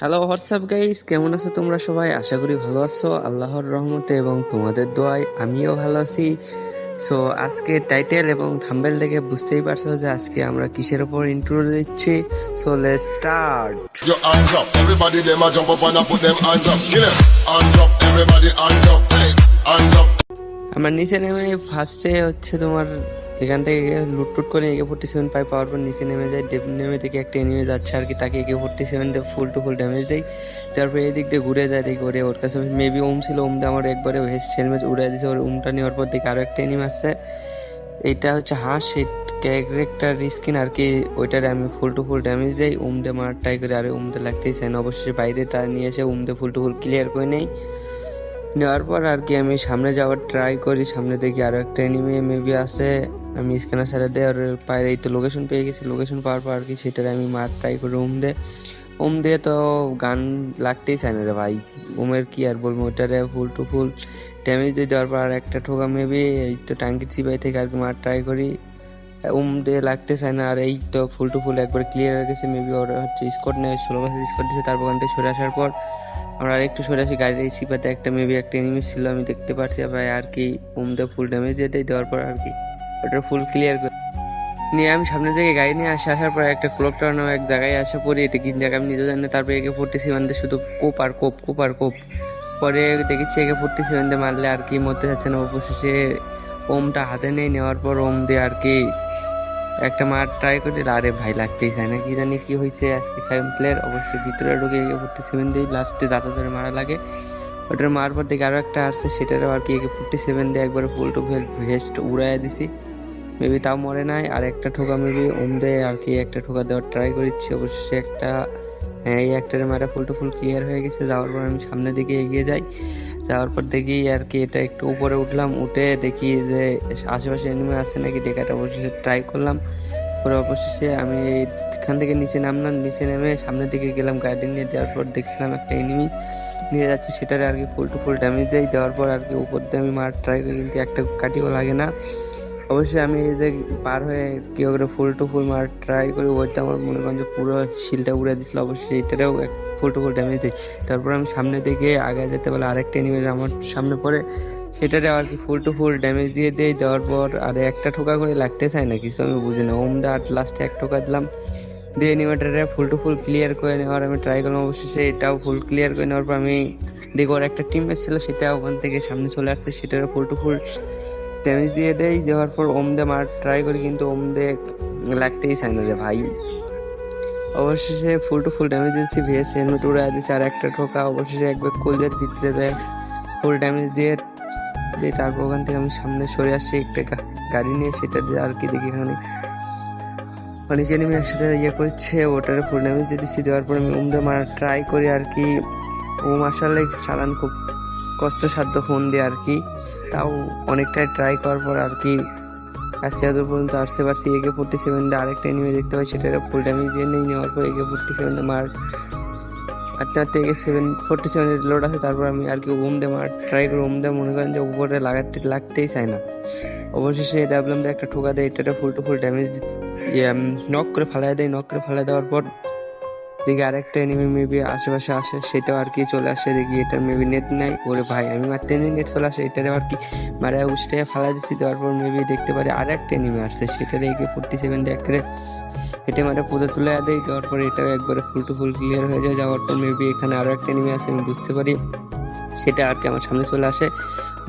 Hello WhatsApp guys কেমন আছো তোমরা সবাই আশা করি ভালো আছো আল্লাহর রহমতে এবং তোমাদের দোয়ায় আমিও ভালো আছি সো আজকে টাইটেল এবং থাম্বেল দেখে বুঝতেই পারছ যে আজকে আমরা কিসের উপর ইন্ট্রো দিচ্ছি so let's start Your hands up, everybody them a jump up and a put them hands up. Kill them. Hands up, everybody hands up. Hey, hands up. আমরা নিচে নেমে ফার্স্টে হচ্ছে তোমার এখান থেকে লুট টুট করে একে ফোর্টি সেভেন পাই পাওয়ার পর নিচে নেমে যায় ডেপ নেমে থেকে একটা এনিমে যাচ্ছে আর কি, তাকে একে ফোর্টি সেভেন দিয়ে ফুল টু ফুল ড্যামেজ দেয়। তারপর এই দিক দিয়ে ঘুরে যায়, দেখি ওরে ওর কাছে মেবি ওম ছিল, ওম দিয়ে আমার একবারে ভেস্ট হেলমেট উড়ে দিয়েছে ওর ওমটা নেওয়ার পর দেখি আরও একটা এনিমে আসছে। এটা হচ্ছে হাঁস, সেই ক্যারেক্টার স্কিন আর কি, ওইটার আমি ফুল টু ফুল ড্যামেজ দেই উম দিয়ে মার ট্রাই করে, আরে উম দিয়ে লাগতেই চাই না অবশ্যই বাইরে তা নিয়ে এসে উম দিয়ে ফুল টু ফুল ক্লিয়ার করে নেই। নেওয়ার পর আর কি আমি সামনে যাওয়ার ট্রাই করি, সামনে দেখি আরও একটা এনিমি মেবি আছে আমি স্ক্যানার সারা দিয়ে ওর পায়ের এই তো লোকেশন পেয়ে গেছি। লোকেশন পাওয়ার পর আর কি সেটার আমি মার ট্রাই করি উম দে উম দিয়ে তো গান লাগতেই চায় না রে ভাই। উমের কি আর বলব, ওইটারে ফুল টু ফুল ড্যামেজ দিয়ে দেওয়ার পর আর একটা ঠোকা মেবি এই তো টাঙ্কি সিপাই থেকে আর কি মার ট্রাই করি। উম দিয়ে লাগতে চায় না। আর এই তো ফুল টু ফুল একবার ক্লিয়ার হয়ে গেছে। মেবি ওরা হচ্ছে স্কট নেই ষোলো বছর স্কট দিয়েছে। তারপর ওখান থেকে সরে আসার পর আমরা আর একটু সরে আসি গাড়ির এই সিপাতে একটা মেবি একটা এনিমি ছিল, আমি দেখতে পাচ্ছি আর কি উম দিয়ে ফুল ড্যামেজ দেয় দেওয়ার পর আর কি। ওটা ফুল ক্লিয়ার করে নিয়ে আমি সামনে থেকে গাড়ি নিয়ে আসে আসার পর একটা ক্লক টাউন এক জায়গায় আসা পড়ি। এটা কিন জায়গায় আমি নিজে জানি না। তারপরে একে ফোর্টি সেভেন দিয়ে শুধু কোপ আর কোপ কোপ আর কোপ। পরে দেখেছি একে ফোর্টি দিয়ে মারলে আর কি মরতে যাচ্ছে না। অবশেষে ওমটা হাতে নিয়ে নেওয়ার পর ওম দিয়ে আর কি একটা মার ট্রাই করে আরে ভাই, লাগতেই চায় না। কি জানি কি হয়েছে আজকে ফাইভ প্লেয়ার অবশ্যই ভিতরে ঢুকে একে ফোর্টি সেভেন দিয়ে লাস্টে দাঁতা ধরে মারা লাগে, ওটার মারার পর দেখে আরও একটা আসছে। সেটারও আর কি একে ফোর্টি সেভেন দিয়ে একবার ফুল টু ভেস্ট উড়াইয়া দিছি। মেবি তাও মরে নাই, আর একটা ঠোকা মেবি ওম দিয়ে আর কি একটা ঠোকা দেওয়ার ট্রাই করেছি অবশ্যই একটা হ্যাঁ এই একটারে মারা ফুল টু ফুল ক্লিয়ার হয়ে গেছে। যাওয়ার পর আমি সামনের দিকে এগিয়ে যাই। যাওয়ার পর দেখি আর কি এটা একটু উপরে উঠলাম, উঠে দেখি যে আশেপাশে এনিমে আছে নাকি ডেকাটা অবশ্যই ট্রাই করলাম। পরে অবশেষে আমি এখান থেকে নিচে নামলাম, নিচে নেমে সামনের দিকে গেলাম গাড়ি নিয়ে দেওয়ার পর দেখছিলাম একটা এনিমি নিয়ে যাচ্ছে, সেটারে আর কি ফুল টু ফুল ড্যামেজ দেয়। দেওয়ার পর আর কি উপর দিয়ে আমি মার ট্রাই করি, কিন্তু একটা কাটিও লাগে না। অবশ্যই আমি যে পার হয়ে কি করে ফুল টু ফুল মার ট্রাই করি ওইটা আমার মনে করেন যে পুরো শিলটা উড়ে দিছিল অবশ্যই এইটারেও ফুল টু ফুল ড্যামেজ দিই। তারপর আমি সামনে দিকে আগে যেতে বলে আরেকটা এনিমেজ আমার সামনে পড়ে, সেটারে আর কি ফুল টু ফুল ড্যামেজ দিয়ে দেই দেওয়ার পর আর একটা ঠোকা করে লাগতে চায় না, কিছু আমি বুঝি না। ওম দা লাস্টে এক ঠোকা দিলাম, দিয়ে এনিমেটারে ফুল টু ফুল ক্লিয়ার করে নেওয়ার আমি ট্রাই করলাম, অবশেষে এটাও ফুল ক্লিয়ার করে নেওয়ার পর আমি দেখি ওর একটা টিম ছিল সেটা ওখান থেকে সামনে চলে আসছে সেটারে ফুল টু ফুল ড্যামেজ দিয়ে দেই, দেওয়ার পর ওম দে মার ট্রাই করি, কিন্তু ওম দে লাগতেই চায় না রে ভাই। অবশেষে ফুল টু ফুল ড্যামেজ দিয়েছি ভিএস হেলমেট উড়ে দিয়েছি, আর একটা ঠোকা অবশেষে একবার কলজের ভিতরে দেয় ফুল ড্যামেজ দিয়ে দিয়ে তারপর ওখান থেকে আমি সামনে সরে আসছি একটা গাড়ি নিয়ে সেটা দিয়ে আর কি দেখি এখানে। অনেক এনিমি একসাথে ইয়ে করছে, ওটারে ফুল ড্যামেজ দিয়েছি, দেওয়ার পর আমি উমদে মারা ট্রাই করি, আর কি। ওম আসলে চালান খুব কষ্টসাধ্য ফোন দিয়ে আর কি। তাও অনেকটাই ট্রাই করার পর আর কি আজকে এত পর্যন্ত আসতে পারছি একে ফোর্টি সেভেন দিয়ে আরেকটা এনিমে দেখতে পাই, সেটা ফুল ড্যামেজ দিয়ে নেই নেওয়ার পর একে ফোর্টি সেভেন মার। আটটা আটটা একে সেভেন ফোর্টি সেভেন লোড আছে, তারপর আমি আর কি ওম দিয়ে মার ট্রাই করে ওম দিয়ে মনে করেন যে উপরে লাগাতে লাগতেই চায় না। অবশেষে ডাবলাম দিয়ে একটা ঠোকা দেয় এটাতে full to full damage knock করে ফালাই দেয় নক করে ফালাই দেওয়ার পর দেখি আরেকটা এনিমি মেবি আশেপাশে আসে, সেটাও আর কি চলে আসে। দেখি এটার মেবি নেট নাই। ওরে ভাই, আমি মারতে নেই নেট চলে আসে, এটারে আর কি? মারা উঠতে ফালা দিচ্ছি দেওয়ার পর মেবি দেখতে পারি আর একটা এনিমি আসছে। সেটারে একে ফোর্টি সেভেন দিয়ে এটা মারা পুজো তুলে দেয় দেওয়ার পর এটাও একবারে ফুল টু ফুল ক্লিয়ার হয়ে যায়। যাওয়ার পর মেবি এখানে আরও একটা এনিমি আছে আমি বুঝতে পারি। সেটা আর কি আমার সামনে চলে আসে।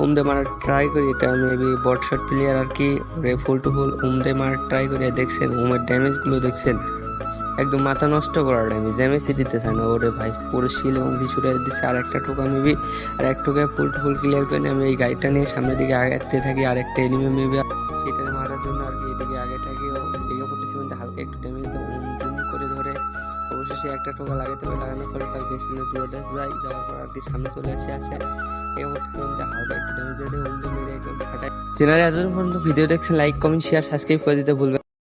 উমদে মারার ট্রাই করি, এটা মেবি বট শট প্লেয়ার আর কি। ফুল টু ফুল উমদে মারার ট্রাই করি, দেখছেন, উমের ড্যামেজগুলো দেখছেন। একদম মাথা নষ্ট করার ড্যামেজ ড্যামেজই দিতে চায় না। ওরে ভাই, পুরো শিল এবং ভিসুরে দিচ্ছে আর একটা ঠোকা মেবি আর এক ঠোকায় ফুল ফুল ক্লিয়ার করে আমি এই গাড়িটা নিয়ে সামনের দিকে আগাতে থাকি। আর একটা এনিমি মেবি সেটা মারার জন্য আর কি এদিকে আগে থাকি। এদিকে ফোর্টি সেভেনটা হালকা একটু ড্যামেজ করে ধরে অবশেষে একটা টোকা লাগাতে হবে। লাগানোর পরে তার পেছনে জোরে যায় যাওয়ার পর আর কি সামনে চলে আসে ফাটায় চ্যানেলে এতদিন পর্যন্ত ভিডিও দেখছেন লাইক কমেন্ট শেয়ার সাবস্ক্রাইব করে দিতে ভুলবেন